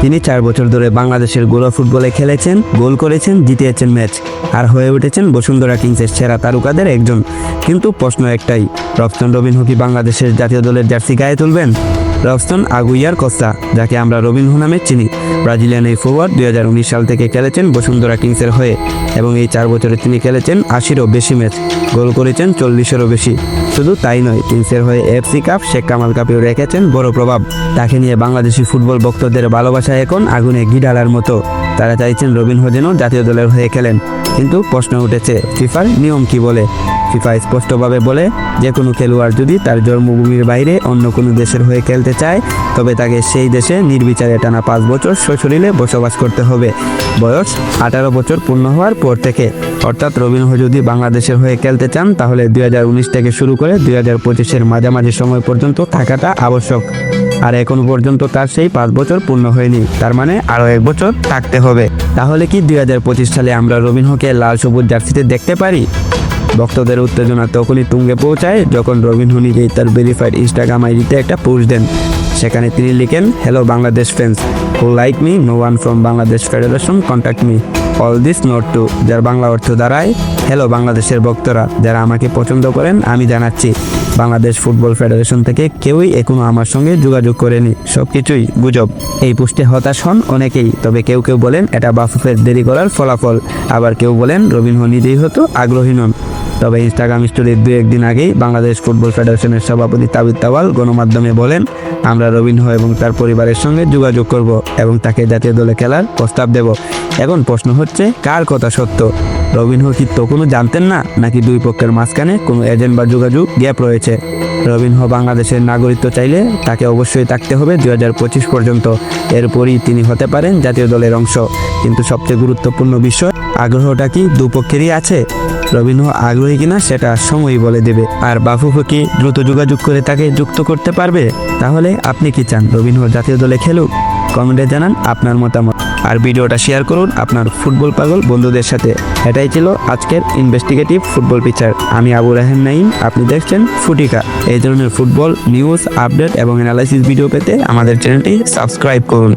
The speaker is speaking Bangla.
তিনি চার বছর ধরে বাংলাদেশের গোলা ফুটবলে খেলেছেন, গোল করেছেন জিতিয়েছেন ম্যাচ। আর হয়ে উঠেছেন বসুন্ধরা কিংসের সেরা তারকাদের একজন। কিন্তু প্রশ্ন একটাই, রফসন রবিন হকি বাংলাদেশের জাতীয় দলের জার্সি গায়ে তুলবেন? রফসন আগুইয়ার কস্তা যাকে আমরা রবিনহো নামে চিনি। ব্রাজিলিয়ান এই ফরওয়ার্ড দুই সাল থেকে খেলেছেন বসুন্ধরা কিংসের হয়ে এবং এই চার বছরে তিনি খেলেছেন আশিরও বেশি ম্যাচ। গোল করেছেন চল্লিশেরও বেশি। শুধু তাই নয়, কিংসের হয়ে এফসি কাপ, শেখ কামাল কাপেও রেখেছেন বড় প্রভাব। তাকে নিয়ে বাংলাদেশি ফুটবল ভক্তদের ভালোবাসা এখন আগুনে গিডালার মতো। তারা চাইছেন রবিনহো যেন জাতীয় দলের হয়ে খেলেন। কিন্তু প্রশ্ন উঠেছে, ফিফার নিয়ম কি বলে? ফিফা স্পষ্টভাবে বলে যে কোনো খেলোয়াড় যদি তার জন্মভূমির বাইরে অন্য কোনো দেশের হয়ে খেলতে চায়, তবে তাকে সেই দেশে নির্বিচারে টানা পাঁচ বছর সশরীরে বসবাস করতে হবে। বয়স আঠারো বছর পূর্ণ হওয়ার পর থেকে। অর্থাৎ রবিনহো যদি বাংলাদেশের হয়ে খেলতে চান, তাহলে দুই হাজার উনিশ থেকে শুরু করে দুই হাজার পঁচিশের মাঝামাঝি সময় পর্যন্ত থাকাটা আবশ্যক। আর এখন পর্যন্ত তার সেই পাঁচ বছর পূর্ণ হয়নি। তার মানে আরও এক বছর থাকতে হবে। তাহলে কি দুই হাজার পঁচিশ সালে আমরা রবিনহোকে লাল সবুজ জার্সিতে দেখতে পারি? ভক্তদের উত্তেজনা তখনই তুঙ্গে পৌঁছায় যখন রবিন হু নিজেই তার ভেরিফাইড ইনস্টাগ্রাম আইডিতে একটা পোস্ট দেন। সেখানে তিনি লিখেন hello Bangladesh friends who like me no one from Bangladesh federation contact me all this note to যার বাংলা অর্থ দাঁড়ায় হ্যালো বাংলাদেশের ভক্তরা, যারা আমাকে পছন্দ করেন, আমি জানাচ্ছি, বাংলাদেশ ফুটবল ফেডারেশন থেকে কেউই এখনও আমার সঙ্গে যোগাযোগ করেনি। সব কিছুই গুজব। এই পোস্টে হতাশ হন অনেকেই, তবে কেউ কেউ বলেন, এটা বাফুফের দেরি করার ফলাফল। আবার কেউ বলেন, রবীন্দ্র নিজেই হতো আগ্রহী নন। তবে ইনস্টাগ্রাম স্টোরির দু একদিন আগেই বাংলাদেশ ফুটবল ফেডারেশনের সভাপতি তাবিদ তাওয়াল গণমাধ্যমে বলেন, আমরা রবিনহো এবং তার পরিবারের সঙ্গে যোগাযোগ করব এবং তাকে জাতীয় দলে খেলার প্রস্তাব দেব। এখন প্রশ্ন হচ্ছে, কার কথা সত্য? রবিনহো কি তখনও জানতেন না, নাকি দুই পক্ষের মাঝখানে কোনো এজেন্ট বা যোগাযোগ গ্যাপ রয়েছে? রবিনহো বাংলাদেশের নাগরিকত্ব চাইলে তাকে অবশ্যই থাকতে হবে দুই হাজার পঁচিশ পর্যন্ত। এরপরই তিনি হতে পারেন জাতীয় দলের অংশ। কিন্তু সবচেয়ে গুরুত্বপূর্ণ বিষয়, আগ্রহটা কি দুপক্ষেরই আছে? রবিনহো আগ্রহী কিনা সেটা সময়ই বলে দেবে। আর বাফুফো কি দ্রুত যোগাযোগ করে তাকে যুক্ত করতে পারবে, তাহলে আপনি কি চান রবিনহো জাতীয় দলে খেলুক? কমেন্টে জানান আপনার মতামত। আর ভিডিওটা শেয়ার করুন আপনার ফুটবল পাগল বন্ধুদের সাথে। এটাই ছিল আজকের ইনভেস্টিগেটিভ ফুটবল পিকচার। আমি আবু রাহেম নাইম আপনি দেখছেন ফুটিকা। এই ধরনের ফুটবল, নিউজ, আপডেট এবং অ্যানালাইসিস ভিডিও পেতে আমাদের চ্যানেলটি সাবস্ক্রাইব করুন।